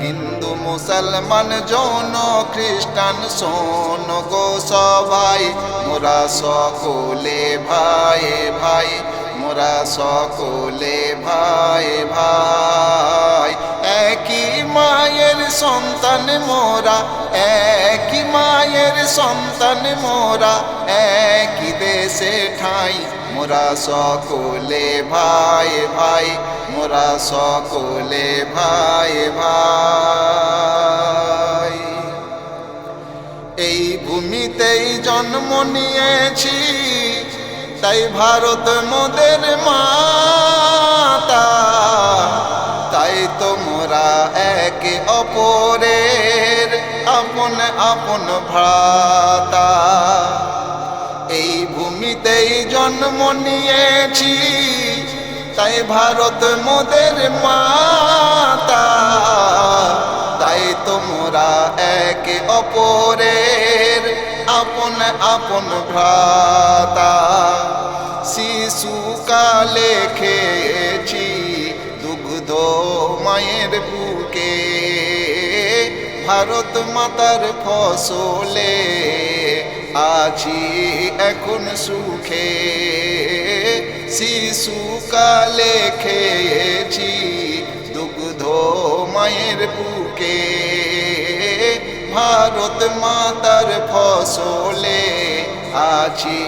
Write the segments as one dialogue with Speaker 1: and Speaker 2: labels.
Speaker 1: হিন্দু, মুসলমান জন খ্রিস্টান, সোন গো সবাই। মোরা সকলে ভাই ভাই। মোরা সকলে ভাই ভাই। একই মায়ের সন্তান মোরা, একই মায়ের সন্তান মোরা একই দেশে ঠাই। মোরা সকলে ভাই ভাই, মোরা সকলে ভাই ভাই। এই ভূমিতেই জন্ম নিয়েছি, তাই ভারত মোদের মাতা। তাই তোমরা একে অপরের আপন আপন ভ্রাতা। এই ভূমিতেই জন্ম নিয়েছি, তাই ভারত মোদের মাতা। তাই তোমরা একে অপরের আপন আপন ভ্রাতা। শিশুকালে খেয়েছি দুগ্ধ মায়ের বুকে ভারত মাতার ফসলে আছি এখন সুখে। শিশুকালে খেয়েছি দুগ্ধ মায়ের বুকে। ভারত মাতার ফসলে আছি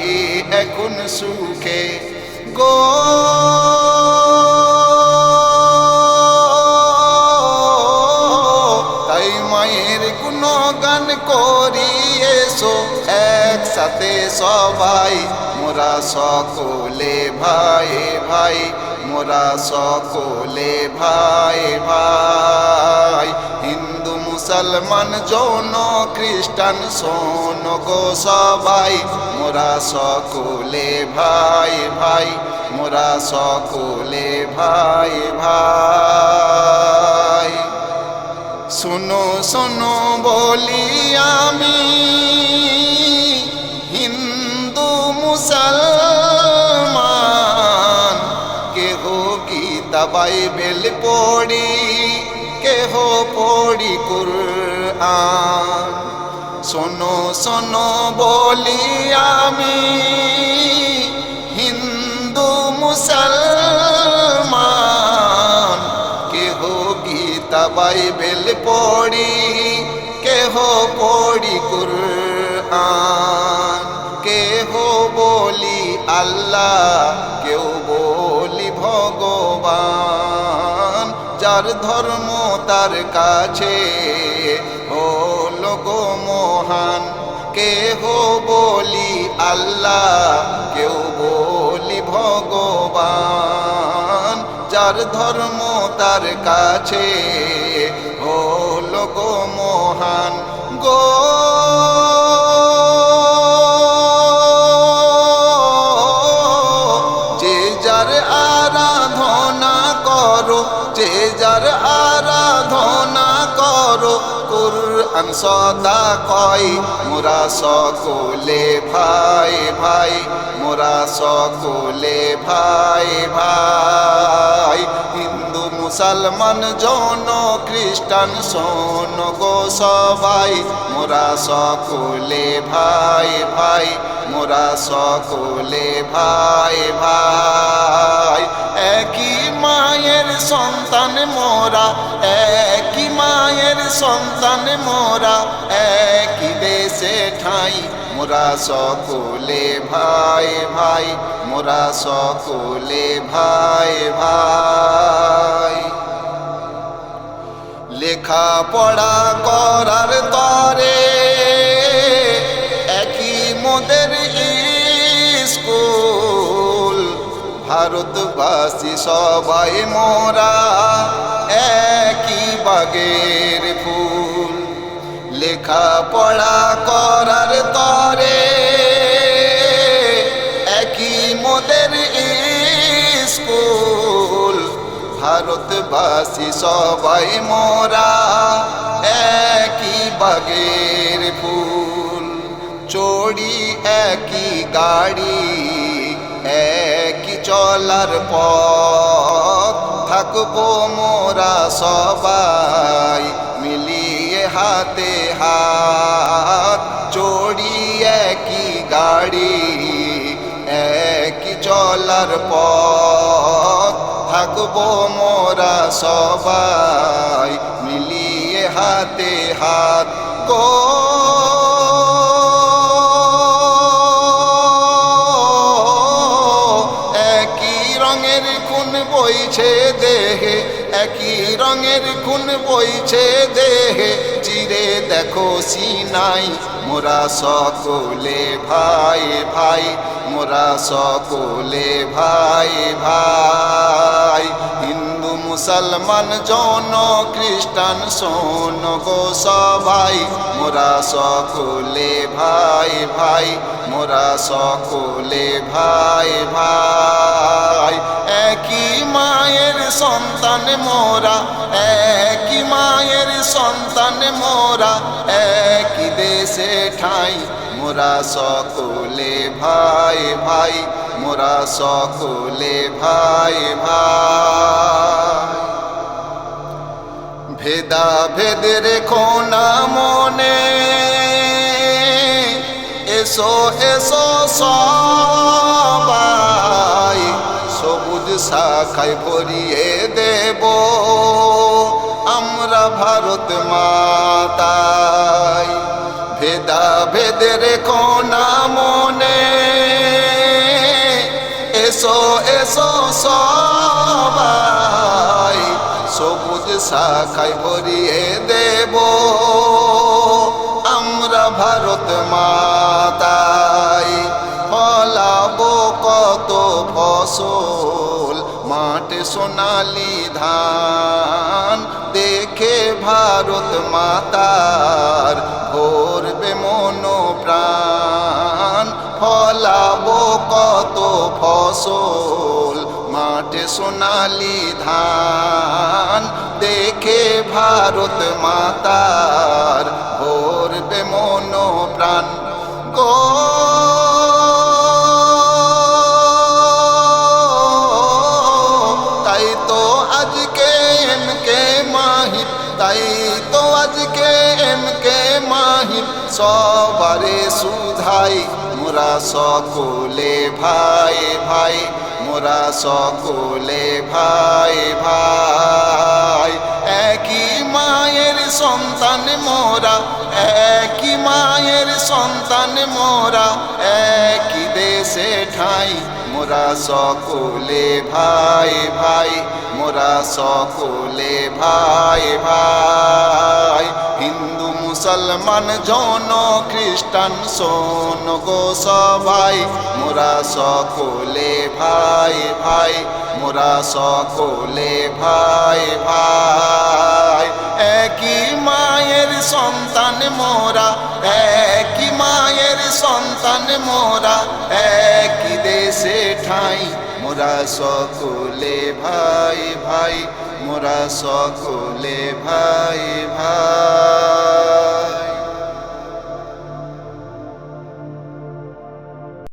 Speaker 1: এখন সুখে। গো সবাই, মোরা সকলে ভাই ভাই, মোরা সকলে ভাই ভাই। হিন্দু, মুসলমান, যৌন, খ্রিস্টান শোন গো সবাই, মোরা সকলে ভাই ভাই, মোরা সকলে ভাই ভাই। শোনো শোনো, বলি আমি গীতা বাইবেল পড়ি, কেহ পড়ি কুরআন। শোনো শোনো বলি আমি, হিন্দু মুসলমান, কেহ গীতা বাইবেল পড়ি, কেহ পড়ি কুরআন। কেহ বলি আল্লাহ যার ধর্ম তার কাছে। হলো গো মহান, কেহ বলি আল্লাহ, কেউ বলি ভগবান। যার ধর্ম তার কাছে, ও গো মহান, গো কুরআন সদা কয় মোরা সকলে ভাই ভাই মোরা সকলে ভাই ভাই। মুসলমান জন খ্রিস্টান, শোন গো সবাই। মোরা সকলে ভাই ভাই। মোরা সকলে ভাই ভাই। একই মায়ের সন্তান মোরা, একই মায়ের সন্তান মোরা। একই দেশে ঠাই মোরা সকলে ভাই ভাই, মোরা সকলে ভাই ভাই। লেখা পড়া করার তরে একই মোদের স্কুল। ভারতবাসী সবাই মোরা একই বাগের ফুল। লেখা পড়া করার ভারতবাসী সবাই মোরা একই বাগের ফুল। চড়ি একই গাড়ি, একই চলার পথ। থাকব মোরা সবাই মিলিয়ে হাতে হাত। চড়ি একই গাড়ি, একই চলার পথ। থাকব মোরা সবাই মিলিয়ে হাতে হাত গো। একই রঙের খুন বইছে দেহে, একই রঙের খুন বইছে দেহে। চিরে দেখো সিনাই, মোরা সকলে ভাই ভাই, মোরা সকলে ভাই ভাই। মুসলমান জন খ্রিস্টান, শোন গো সবাই। মোরা সকলে ভাই ভাই। মোরা সকলে ভাই ভাই। একই মায়ের সন্তান মোরা, একই মায়ের সন্তান মোরা, একই দেশে ঠাই। মোরা সকলে ভাই ভাই। মোরা সকলে ভাই ভাই। ভেদা ভেদ রেখো না মনে। এসো এসো সবাই, সবুজ শাখায় ভরিয়ে দেব। আমরা ভারত মাতাই ভেদা ভেদ রেখো শাখায় ভরিয়ে দেব। আমরা ভারত মাতাই ফলাবো কত ফসল। মাঠে সোনালি ধান দেখে ভারত মাতার ভরবে মনো প্রাণ ফলাবো কত ফসল, মাঠে সোনালি ধান। দেখে ভারত মাতার, ভরবে মনো প্রাণ গো তাই তো আজকে এম কে মাহির তাই তো আজকে এম কে মাহির সবারে সুধাই, মোরা সকলে ভাই ভাই, মোরা সকলে ভাই ভাই। সন্তান মোরা, একই মায়ের সন্তান মোরা, একই দেশে ঠাই। মোরা সকলে ভাই ভাই, মোরা সকলে ভাই ভাই। হিন্দু, মুসলমান জন খ্রিস্টান শোন গো সবাই, মোরা সকলে ভাই ভাই, মোরা সকলে ভাই ভাই। একই মায়ের সন্তান মোরা, একই মায়ের সন্তান মোরা, একই দেশে ঠাই। মোরা সকলে ভাই ভাই, মোরা সকলে ভাই ভাই।